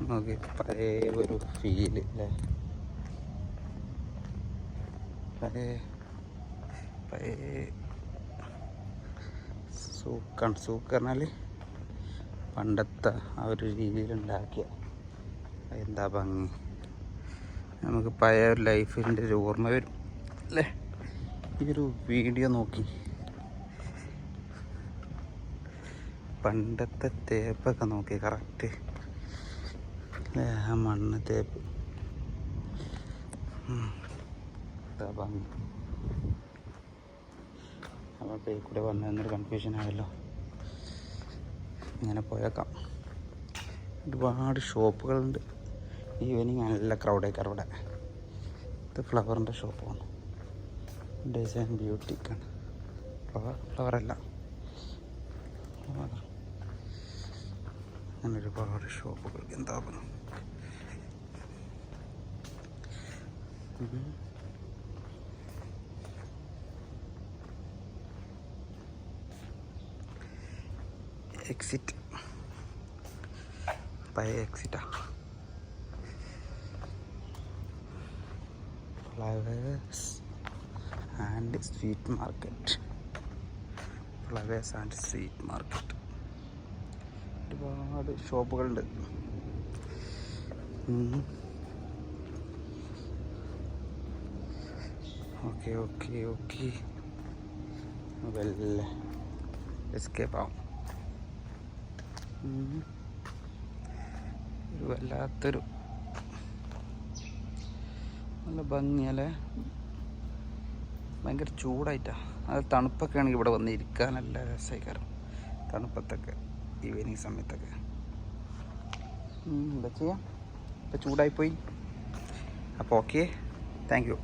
നോക്കി പഴയ ഒരു ഫീൽ അല്ലേ പഴയ പഴയ സൂക്കാണ്. സൂക്ക് പറഞ്ഞാൽ പണ്ടത്തെ ആ ഒരു രീതിയിലുണ്ടാക്കിയ എന്താ ഭംഗി. നമുക്ക് പഴയ ഒരു ലൈഫിന്റെ ഒരു ഓർമ്മ വരും അല്ലേ ഈ ഒരു വീഡിയോ നോക്കി. പണ്ടത്തെ തേപ്പൊക്കെ നോക്കി കറക്റ്റ് മണ്ണ് തേപ്പ് ഭംഗി. അപ്പോൾ പേ കൂടെ വന്നതെന്നൊരു കൺഫ്യൂഷൻ ആയല്ലോ. ഇങ്ങനെ പോയേക്കാം. ഒരുപാട് ഷോപ്പുകളുണ്ട്. ഈവനിങ് നല്ല ക്രൗഡേക്കാർ ഇവിടെ. ഇത് ഫ്ലവറിന്റെ ഷോപ്പാണ് ഡിസൈൻ ബ്യൂട്ടിക്കാണ് ഫ്ലവർ ഫ്ലവറല്ല അങ്ങനെ ഒരുപാട് ഷോപ്പുകൾ എന്താ പറയുക എക്സിറ്റ് പഴയ എക്സിറ്റാ flowers and sweet market flowers and sweet market ഒരുപാട് ഷോപ്പുകളുണ്ട്. Okay okay okay. വെല്ല എസ്കേപ്പ് ആവും. ഒരു വല്ലാത്തൊരു നല്ല ഭംഗിയല്ലേ ഭയങ്കര ചൂടായിട്ടാ. അത് തണുപ്പൊക്കെ ആണെങ്കിൽ ഇവിടെ വന്ന് ഇരിക്കാൻ നല്ല രസമായിക്കാരം തണുപ്പത്തൊക്കെ. ഈവനിങ് സമയത്തൊക്കെ. എന്താ ചെയ്യാം? ഇപ്പം ചൂടായിപ്പോയി. അപ്പോൾ ഓക്കെ താങ്ക് യു